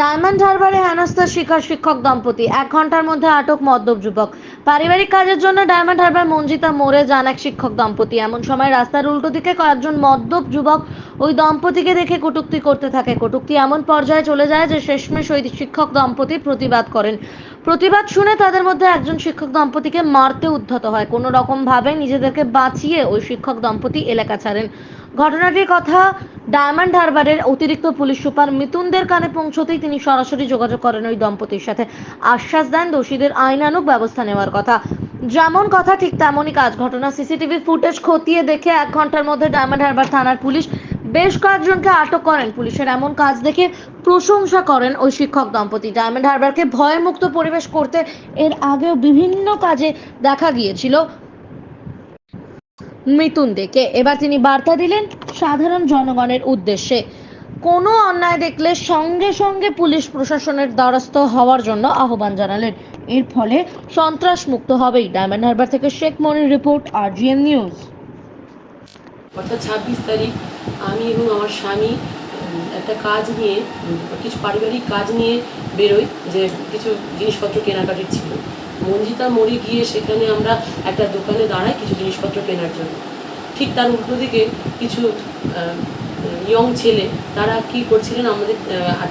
Diamond হারবারে হেনস্থার শিকার শিক্ষক দম্পতি। এক ঘণ্টার মধ্যে আটক মদ্যপ যুবক। পারিবারিক কাজের জন্য ডায়মন্ড হারবার মঞ্জিতা মোড়ে যান এক শিক্ষক দম্পতি। এমন সময় রাস্তার উল্টো দিকে কয়েকজন মদ্যপ যুবক ওই দম্পতিকে দেখে কটূক্তি করতে থাকে। কটূক্তি এমন পর্যায়ে চলে যায় যে শেষমেশ ওই শিক্ষক দম্পতি প্রতিবাদ করেন। প্রতিবাদ শুনে তাদের মধ্যে একজন শিক্ষক দম্পতিকে মারতে উদ্ধত হয়। কোনো রকম ভাবে নিজেদেরকে বাঁচিয়ে ওই শিক্ষক দম্পতি এলাকা ছাড়েন। ঘটনাটির কথা ডায়মন্ড হারবারের অতিরিক্ত পুলিশ সুপার মিতুনদের কানে পৌঁছতেই তিনি সরাসরি যোগাযোগ করেন ওই দম্পতির সাথে। আশ্বাস দেন দোষীদের আইনানুক ব্যবস্থা নেওয়ার কথা। যেমন কথা, ঠিক তেমনই কাজ। ঘটনা সিসিটিভি ফুটেজ খতিয়ে দেখে এক ঘণ্টার মধ্যে ডায়মন্ড হারবার থানার পুলিশ বেশ কয়েকজনকে আটক করেন। পুলিশের এমন কাজ দেখে প্রশংসা করেন ওই শিক্ষক দম্পতি। ডায়মন্ড হারবারকে ভয়মুক্ত পরিবেশ করতে এর আগেও বিভিন্ন কাজে দেখা গিয়েছিল। মিতুন দেখে এবার তিনি বার্তা দিলেন সাধারণ জনগণের উদ্দেশ্যে। কোনো অন্যায় দেখলে সঙ্গে সঙ্গে পুলিশ প্রশাসনের দ্বারস্থ হওয়ার জন্য আহ্বান জানালেন। এর ফলে সন্ত্রাস মুক্ত হবেই। ডায়মন্ড হারবার থেকে Sheikh Monir report R news. অর্থাৎ ছাব্বিশ তারিখ আমি এবং আমার স্বামী একটা কাজ নিয়ে, কিছু পারিবারিক কাজ নিয়ে বেরোই, যে কিছু জিনিসপত্র কেনাকাটির ছিল। মঞ্জিতা মোড়ে গিয়ে সেখানে আমরা একটা দোকানে দাঁড়াই কিছু জিনিসপত্র কেনার জন্য। ঠিক তার উল্টো দিকে কিছু ইয়ং ছেলে, তারা কি করছিলেন, আমাদের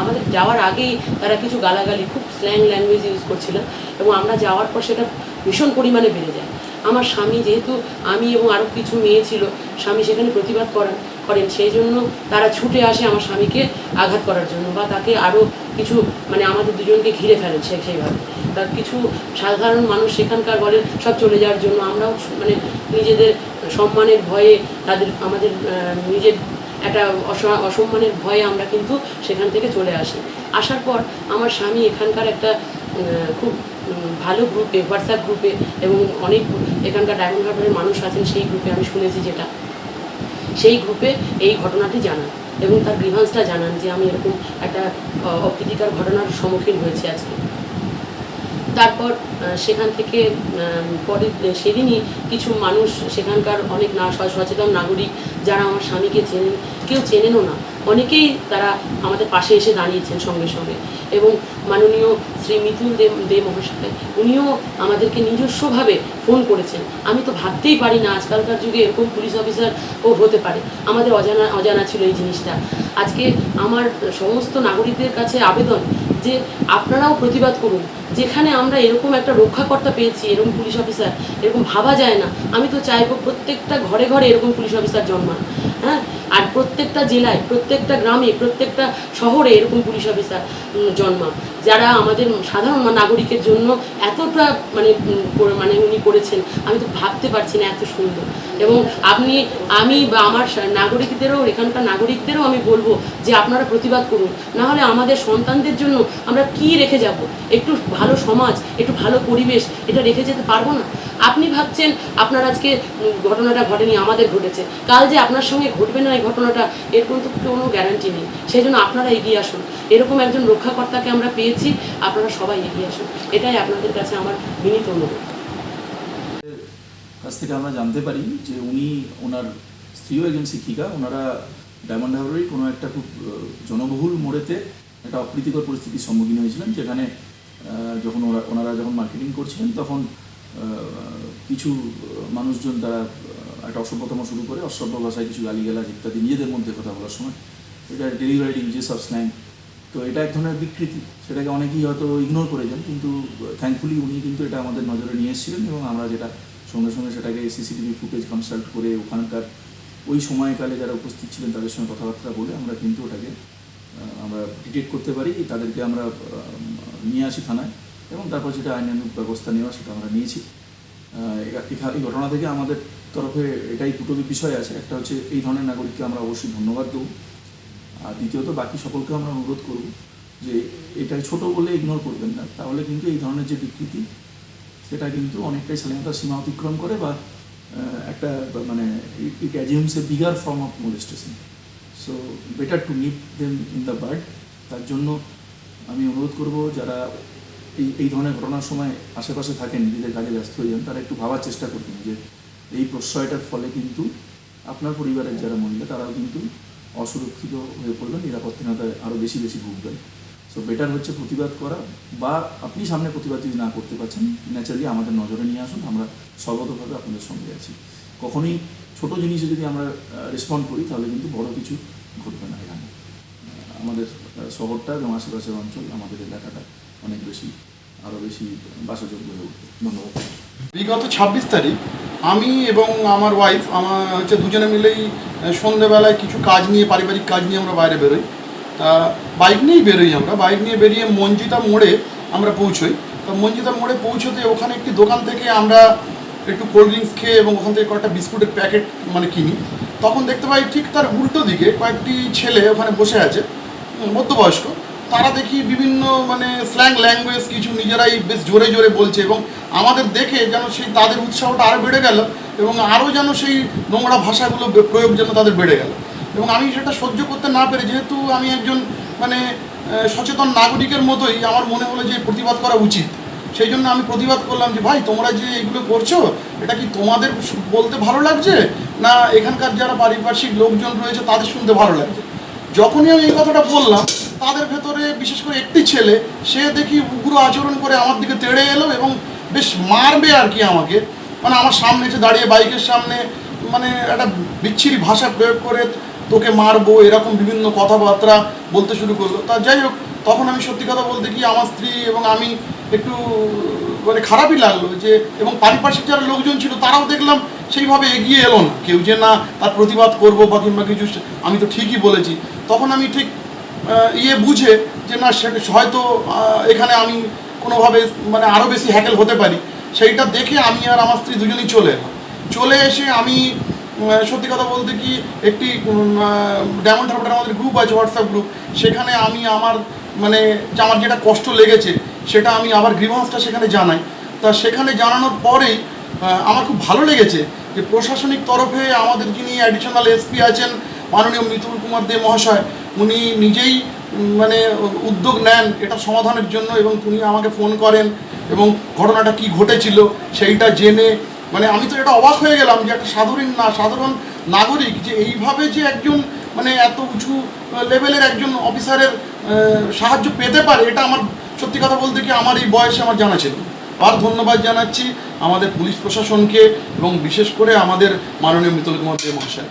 আমাদের যাওয়ার আগেই তারা কিছু গালাগালি, খুব স্ল্যাং ল্যাঙ্গুয়েজ ইউজ করছিলেন এবং আমরা যাওয়ার পর সেটা ভীষণ পরিমাণে বেড়ে যায়। আমার স্বামী যেহেতু, আমি এবং আরও কিছু মেয়ে ছিল, স্বামী সেখানে প্রতিবাদ করেন। করেন। সেই জন্য তারা ছুটে আসে আমার স্বামীকে আঘাত করার জন্য বা তাকে আরও কিছু মানে আমাদের দুজনকে ঘিরে ফেলেন সে সেইভাবে। তার কিছু সাধারণ মানুষ সেখানকার বলেন সব চলে যাওয়ার জন্য আমরাও মানে নিজেদের সম্মানের ভয়ে তাদের, আমাদের নিজের একটা অস- অসম্মানের ভয়ে আমরা কিন্তু সেখান থেকে চলে আসি। আসার পর আমার স্বামী এখানকার একটা খুব ভালো গ্রুপে, হোয়াটসঅ্যাপ গ্রুপে এবং অনেক এখানকার ডায়মন্ড হারবারের মানুষ আছেন সেই গ্রুপে আমি শুনেছি যেটা। সেই গ্রুপে এই ঘটনাটি জানান এবং তার গ্রিভান্সটা জানান যে আমি এরকম একটা অপ্রীতিকার ঘটনার সম্মুখীন হয়েছি আজকে। তারপর সেখান থেকে পরের সেদিনই কিছু মানুষ সেখানকার অনেক না, সচেতন নাগরিক যারা আমার স্বামীকে চেনেন, কেউ চেনেনও না। অনেকেই তারা আমাদের পাশে এসে দাঁড়িয়েছেন সঙ্গে সঙ্গে। এবং মাননীয় শ্রী মিতুল দে দে মহাশয়, উনিও আমাদেরকে নিজস্বভাবে ফোন করেছেন। আমি তো ভাবতেই পারি না, আজকালকার যুগে এরকম পুলিশ অফিসার ও হতে পারে। আমাদের অজানা অজানা ছিল এই জিনিসটা। আজকে আমার সমস্ত নাগরিকদের কাছে আবেদন যে আপনারাও প্রতিবাদ করুন। যেখানে আমরা এরকম একটা রক্ষাকর্তা পেয়েছি, এরকম পুলিশ অফিসার, এরকম ভাবা যায় না। আমি তো চাইব প্রত্যেকটা ঘরে ঘরে এরকম পুলিশ অফিসার জন্মান হ্যাঁ? আর প্রত্যেকটা জেলায়, প্রত্যেকটা গ্রামে, প্রত্যেকটা শহরে এরকম পুলিশ অফিসার জন্মান জন্মা যারা আমাদের সাধারণ নাগরিকের জন্য এতটা মানে মানে উনি করেছেন, আমি তো ভাবতে পারছি না এত সুন্দর। এবং আপনি, আমি বা আমার নাগরিকদেরও, এখানকার নাগরিকদেরও আমি বলব যে আপনারা প্রতিবাদ করুন। না হলে আমাদের সন্তানদের জন্য আমরা কি রেখে যাব? একটু ভালো সমাজ, একটু ভালো পরিবেশ, এটা রেখে যেতে পারব না? আপনি ভাবছেন আপনার আজকে ঘটনাটা ঘটেনি, আমাদের ঘটেছে। কাল যে আপনার সঙ্গে ঘটবে না এই ঘটনাটা, এর কিন্তু কোনো গ্যারান্টি নেই। সেই জন্য আপনারা এগিয়ে আসুন। এরকম একজন রক্ষাকর্তাকে আমরা পেয়েছি, আপনারা সবাই এগিয়ে আসুন। এটাই আপনাদের কাছে আমার বিনীত অনুরোধ। কাছ থেকে আমরা জানতে পারি যে উনি, ওনার স্ত্রীও একজন শিক্ষিকা, ওনারা ডায়মন্ড হারবারেই কোনো একটা খুব জনবহুল মোড়েতে একটা অপ্রীতিকর পরিস্থিতির সম্মুখীন হয়েছিলেন, যেখানে যখন ওরা, ওনারা যখন মার্কেটিং করছিলেন, তখন কিছু মানুষজন তারা একটা অসভ্যতম শুরু করে, অসভ্য ভাষায় কিছু গালিগালাজ ইত্যাদি নিজেদের মধ্যে কথা বলার সময়। এটা ডেলিভারি ইউজেস অফ স্ল্যাং তো এটা এক ধরনের বিকৃতি। সেটাকে অনেকেই হয়তো ইগনোর করেছেন কিন্তু থ্যাঙ্কফুলি উনি কিন্তু এটা আমাদের নজরে নিয়ে এসেছিলেন এবং আমরা যেটা সঙ্গে সঙ্গে সেটাকে সিসিটিভি ফুটেজ কনসাল্ট করে ওখানকার ওই সময়কালে যারা উপস্থিত ছিলেন তাদের সঙ্গে কথাবার্তা বলে আমরা কিন্তু ওটাকে আমরা ডিটেক্ট করতে পারি, তাদেরকে আমরা নিয়ে আসি থানায় এবং তারপর যেটা আইনানুগ ব্যবস্থা নেওয়া সেটা আমরা নিয়েছি। এই ঘটনা থেকে আমাদের তরফে এটাই দুটো বিষয় আছে। একটা হচ্ছে এই ধরনের নাগরিককে আমরা অবশ্যই ধন্যবাদ দেবো। আর দ্বিতীয়ত বাকি সকলকে আমরা অনুরোধ করব যে এটা ছোট বলে ইগনোর করবেন না। তাহলে কিন্তু এই ধরনের যে বিকৃতি, সেটা কিন্তু অনেকটাই স্বাধীনতার সীমা অতিক্রম করে বা একটা মানে it assumes a bigger form of molestation so better to nip them in the bud তার জন্য আমি অনুরোধ করব যারা এই এই ধরনের ঘটনার সময় আশেপাশে থাকেন, নিজেদের কাজে ব্যস্ত হয়ে যান, তারা একটু ভাবার চেষ্টা করবেন যে এই প্রশ্রয়টার ফলে কিন্তু আপনার পরিবারের যারা মহিলা, তারাও কিন্তু অসুরক্ষিত হয়ে পড়বেন নিরাপত্তাহীনতায় আরও বেশি বেশি ভুগবেন। সো বেটার হচ্ছে প্রতিবাদ করা বা আপনি সামনে প্রতিবাদ যদি না করতে পারছেন ন্যাচারালি আমাদের নজরে নিয়ে আসুন, আমরা সর্বতভাবে আপনাদের সঙ্গে আছি। কখনোই ছোট জিনিসে যদি আমরা রেসপন্ড করি, তাহলে কিন্তু বড় কিছু ঘটবে না এখানে। আমাদের শহরটা এবং আশেপাশের অঞ্চল, আমাদের এলাকাটা অনেক বেশি আরও বেশি বাসযোগ্য হয়ে উঠবে। ধন্যবাদ। বিগত ছাব্বিশ তারিখ আমি এবং আমার ওয়াইফ আমার হচ্ছে দুজনে মিলেই সন্ধেবেলায় কিছু কাজ নিয়ে, পারিবারিক কাজ নিয়ে আমরা বাইরে বেরোই। তা বাইক নিয়েই বেরোই আমরা। বাইক নিয়ে বেরিয়ে মঞ্জিতা মোড়ে আমরা পৌঁছোই। তো মঞ্জিতা মোড়ে পৌঁছতে ওখানে একটি দোকান থেকে আমরা একটু কোল্ড ড্রিঙ্কস খেয়ে এবং ওখান থেকে কয়েকটা বিস্কুটের প্যাকেট মানে কিনি। তখন দেখতে পাই ঠিক তার উল্টো দিকে কয়েকটি ছেলে ওখানে বসে আছে মধ্যবয়স্ক। তারা দেখি বিভিন্ন মানে স্ল্যাং ল্যাঙ্গুয়েজ কিছু নিজেরাই বেশ জোরে জোরে বলছে এবং আমাদের দেখে যেন সেই তাদের উৎসাহটা আরও বেড়ে গেল এবং আরও যেন সেই নোংরা ভাষাগুলো প্রয়োগ যেন তাদের বেড়ে গেল। এবং আমি সেটা সহ্য করতে না পেরে, যেহেতু আমি একজন মানে সচেতন নাগরিকের মতোই আমার মনে হলো যে প্রতিবাদ করা উচিত। সেই জন্য আমি প্রতিবাদ করলাম যে, ভাই, তোমরা যে এগুলো করছ, এটা কি তোমাদের বলতে ভালো লাগছে? না এখানকার যারা পারিপার্শ্বিক লোকজন রয়েছে, তাদের শুনতে ভালো লাগছে? যখনই আমি এই কথাটা বললাম, তাদের ভেতরে বিশেষ করে একটি ছেলে, সে দেখি উগ্র আচরণ করে আমার দিকে তেড়ে এলো এবং বেশ মারবে আর কি আমাকে। মানে আমার সামনে এসে দাঁড়িয়ে বাইকের সামনে মানে একটা বিচ্ছিরি ভাষা প্রয়োগ করে তোকে মারবো, এরকম বিভিন্ন কথাবার্তা বলতে শুরু করল। তা যাই হোক, তখন আমি সত্যি কথা বলতে কি আমার স্ত্রী এবং আমি একটু মানে খারাপই লাগল যে, এবং পারিপার্শ্বিক যারা লোকজন ছিল তারাও দেখলাম সেইভাবে এগিয়ে এলো না। কেউ যে না তার প্রতিবাদ করব বা কিংবা কিছু, আমি তো ঠিকই বলেছি। তখন আমি ঠিক ইয়ে বুঝে যে না সেটা হয়তো এখানে আমি কোনোভাবে মানে আরও বেশি হ্যাকেল হতে পারি, সেইটা দেখে আমি আর আমার স্ত্রী দুজনেই চলে এলাম। চলে এসে আমি সত্যি কথা বলতে কি একটি ডায়মন্ড হারবারের আমাদের গ্রুপ আছে হোয়াটসঅ্যাপ গ্রুপ সেখানে আমি আমার মানে আমার যেটা কষ্ট লেগেছে, সেটা আমি আবার গ্রিভান্সটা সেখানে জানাই। তা সেখানে জানানোর পরেই আমার খুব ভালো লেগেছে যে প্রশাসনিক তরফে আমাদের যিনি অ্যাডিশনাল এসপি আছেন, মাননীয় মিতুল কুমার দে মহাশয়, উনি নিজেই মানে উদ্যোগ নেন, এটা সমাধানের জন্য, এবং উনি আমাকে ফোন করেন, এবং ঘটনাটা কি ঘটেছিল, সেইটা জেনে মানে আমি তো এটা অবাক হয়ে গেলাম যে একটা সাধারণ না, সাধারণ নাগরিক যে এইভাবে যে একজন মানে এত উঁচু লেভেলের একজন অফিসারের সাহায্য পেতে পারে, এটা আমার, সত্যি কথা বলতে কি আমার এই বয়সে আমার জানা ছিল আর ধন্যবাদ জানাচ্ছি আমাদের পুলিশ প্রশাসনকে, এবং বিশেষ করে আমাদের মাননীয় মিতুল কুমার দে মহাশয়।